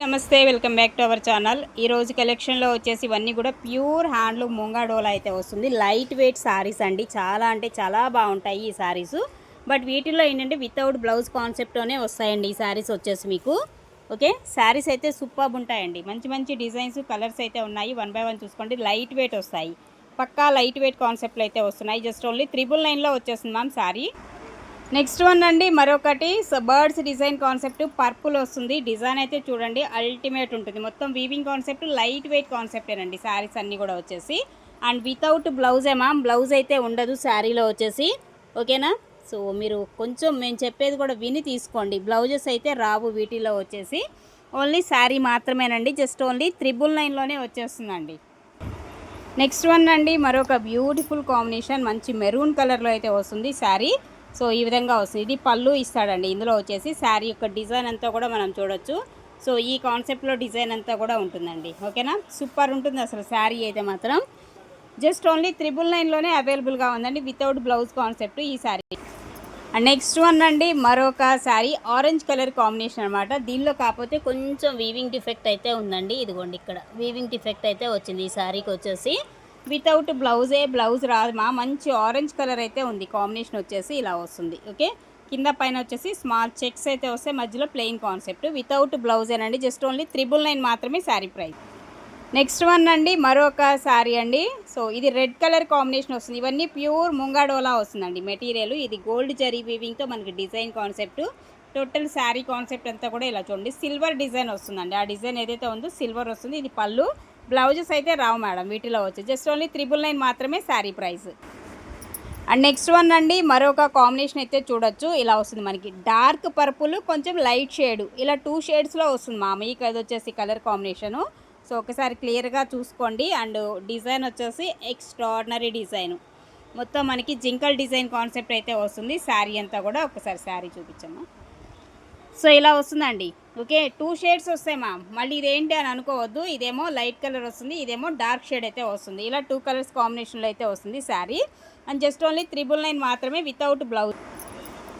నమస్తే welcome back to our channel. ఈరోజు కలెక్షన్లో వచ్చేసి ఇవన్నీ కూడా ప్యూర్ హ్యాండ్లూమ్ ముంగాడోలా అయితే వస్తుంది. లైట్ వెయిట్ సారీస్ అండి. చాలా అంటే చాలా బాగుంటాయి ఈ సారీస్. బట్ వీటిల్లో ఏంటంటే వితౌట్ బ్లౌజ్ కాన్సెప్ట్లోనే వస్తాయండి ఈ సారీస్ వచ్చేసి మీకు. ఓకే? శారీస్ అయితే సూపర్ ఉంటాయండి. మంచి మంచి డిజైన్స్ కలర్స్ అయితే ఉన్నాయి. వన్ బై వన్ చూసుకోండి. లైట్ వెయిట్ వస్తాయి. పక్కా లైట్ వెయిట్ కాన్సెప్ట్లు అయితే వస్తున్నాయి. జస్ట్ ఓన్లీ త్రిబుల్ నైన్లో వచ్చేస్తుంది మ్యామ్ శారీ నెక్స్ట్ వన్ అండి మరొకటి. బర్డ్స్ డిజైన్ కాన్సెప్ట్ పర్పుల్ వస్తుంది. డిజైన్ అయితే చూడండి అల్టిమేట్ ఉంటుంది. మొత్తం వీవింగ్ కాన్సెప్ట్ లైట్ వెయిట్ కాన్సెప్టేనండి శారీస్ అన్నీ కూడా వచ్చేసి. అండ్ వితౌట్ బ్లౌజ్ ఏమా? బ్లౌజ్ అయితే ఉండదు శారీలో వచ్చేసి. ఓకేనా? సో మీరు కొంచెం మేము చెప్పేది కూడా విని తీసుకోండి. బ్లౌజెస్ అయితే రావు వీటిలో వచ్చేసి. ఓన్లీ శారీ మాత్రమేనండి జస్ట్ ఓన్లీ త్రిబుల్ నైన్లోనే వచ్చేస్తుందండి. నెక్స్ట్ వన్ అండి మరొక బ్యూటిఫుల్ కాంబినేషన్ మంచి మెరూన్ కలర్లో అయితే వస్తుంది శారీ. సో ఈ విధంగా వస్తుంది. ఇది పళ్ళు ఇస్తాడండి. ఇందులో వచ్చేసి శారీ యొక్క డిజైన్ అంతా కూడా మనం చూడొచ్చు. సో ఈ కాన్సెప్ట్లో డిజైన్ అంతా కూడా ఉంటుందండి. ఓకేనా? సూపర్ ఉంటుంది అసలు శారీ అయితే మాత్రం. జస్ట్ ఓన్లీ త్రిబుల్ నైన్లోనే అవైలబుల్గా ఉందండి. వితౌట్ బ్లౌజ్ కాన్సెప్ట్ ఈ శారీ. అండ్ నెక్స్ట్ వన్ అండి మరొక శారీ. ఆరెంజ్ కలర్ కాంబినేషన్ అనమాట దీనిలో కాకపోతే కొంచెం వీవింగ్ డిఫెక్ట్ అయితే ఉందండి. ఇదిగోండి ఇక్కడ. వీవింగ్ డిఫెక్ట్ అయితే వచ్చింది. ఈ శారీకి వచ్చేసి వితౌట్ బ్లౌజే బ్లౌజ్ రాదు మా. మంచి ఆరెంజ్ కలర్ అయితే ఉంది. కాంబినేషన్ వచ్చేసి ఇలా వస్తుంది. ఓకే? కింద పైన వచ్చేసి స్మాల్ చెక్స్ అయితే వస్తే మధ్యలో ప్లెయిన్ కాన్సెప్ట్ వితౌట్ బ్లౌజేనండి జస్ట్ ఓన్లీ త్రిబుల్ నైన్ మాత్రమే శారీ ప్రైస్ నెక్స్ట్ వన్ అండి. మరొక శారీ అండి. సో ఇది రెడ్ కలర్ కాంబినేషన్ వస్తుంది. ఇవన్నీ ప్యూర్ ముంగాడోలా వస్తుందండి. మెటీరియల్ ఇది గోల్డ్ జరీ వీవింగ్తో మనకి design concept total sari concept అంతా కూడా ఇలా చూడండి. సిల్వర్ డిజైన్ వస్తుందండి. ఆ డిజైన్ ఏదైతే ఉందో సిల్వర్ వస్తుంది. ఇది పళ్ళు. బ్లౌజెస్ అయితే రావు మేడం వీటిలో వచ్చి. జస్ట్ ఓన్లీ త్రిబుల్ నైన్ మాత్రమే sari price. And next one అండి మరొక కాంబినేషన్ అయితే చూడొచ్చు. ఇలా వస్తుంది మనకి. డార్క్ పర్పుల్ కొంచెం లైట్ షేడ్. ఇలా టూ షేడ్స్లో వస్తుంది మా ఈ కది వచ్చేసి కలర్ కాంబినేషను. సో ఒకసారి క్లియర్గా చూసుకోండి. అండ్ డిజైన్ వచ్చేసి ఎక్స్ట్రాడినరీ డిజైన్. మొత్తం మనకి జింకల్ డిజైన్ కాన్సెప్ట్ అయితే వస్తుంది. శారీ అంతా కూడా ఒకసారి శారీ చూపించాము సో ఇలా వస్తుందండి. ఓకే టూ షేడ్స్ వస్తాయి మ్యామ్ మళ్ళీ ఇదేంటి అని అనుకోవద్దు. ఇదేమో లైట్ కలర్ వస్తుంది ఇదేమో డార్క్ షేడ్ అయితే వస్తుంది. ఇలా టూ కలర్స్ కాంబినేషన్లో అయితే వస్తుంది sari and just only triple nine మాత్రమే వితౌట్ బ్లౌజ్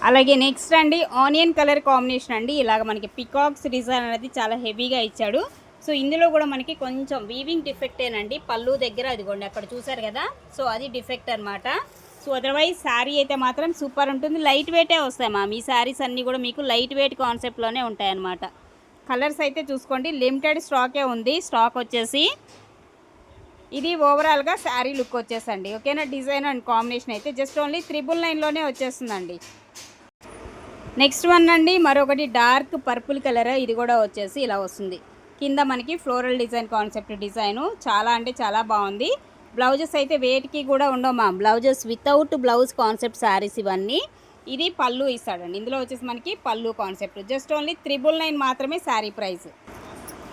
అలాగే నెక్స్ట్ అండి ఆనియన్ కలర్ కాంబినేషన్ అండి. ఇలాగ మనకి పికాక్స్ డిజైన్ అనేది చాలా హెవీగా ఇచ్చాడు. సో ఇందులో కూడా మనకి కొంచెం వీవింగ్ డిఫెక్టేనండి పళ్ళు దగ్గర అదిగోండి అక్కడ చూసారు కదా? సో అది డిఫెక్ట్ అనమాట సో అదర్వైజ్ శారీ అయితే మాత్రం సూపర్ ఉంటుంది. లైట్ వెయిటే వస్తాయి మా మీ శారీస్ అన్నీ కూడా మీకు లైట్ వెయిట్ కాన్సెప్ట్లోనే ఉంటాయన్నమాట కలర్స్ అయితే చూసుకోండి. లిమిటెడ్ స్టాకే ఉంది. స్టాక్ వచ్చేసి ఇది ఓవరాల్గా శారీ లుక్ వచ్చేసండి. ఓకేనా డిజైన్ అండ్ కాంబినేషన్ అయితే జస్ట్ ఓన్లీ త్రిబుల్ నైన్లోనే వచ్చేస్తుందండి. నెక్స్ట్ వన్ అండి. మరొకటి డార్క్ పర్పుల్ కలర్ ఇది కూడా వచ్చేసి ఇలా వస్తుంది. కింద మనకి ఫ్లోరల్ డిజైన్ కాన్సెప్ట్ డిజైను చాలా అంటే చాలా బాగుంది. బ్లౌజెస్ అయితే వేటికి కూడా ఉండవు మా blouses without blouse concept saris ఇవన్నీ ఇది పళ్ళు ఇస్తాడండి. ఇందులో వచ్చేసి మనకి పళ్ళు concept just only triple nine మాత్రమే sari price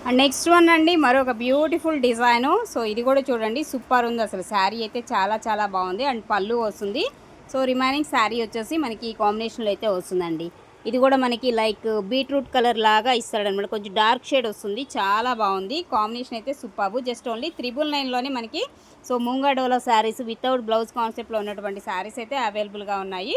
and next one అండి మరొక బ్యూటిఫుల్ డిజైను సో ఇది కూడా చూడండి సూపర్ ఉంది అసలు. శారీ అయితే చాలా చాలా బాగుంది. అండ్ పళ్ళు వస్తుంది. సో రిమైనింగ్ శారీ వచ్చేసి మనకి ఈ కాంబినేషన్లో అయితే వస్తుందండి. ఇది కూడా మనకి లైక్ బీట్రూట్ కలర్ లాగా ఇస్తాడనమాట కొంచెం డార్క్ షేడ్ వస్తుంది. చాలా బాగుంది. కాంబినేషన్ అయితే సూపర్ జస్ట్ ఓన్లీ త్రిబుల్ నైన్లోనే మనకి సో ముంగాడోలో శారీస్ వితౌట్ బ్లౌజ్ కాన్సెప్ట్లో ఉన్నటువంటి శారీస్ అయితే అవైలబుల్గా ఉన్నాయి.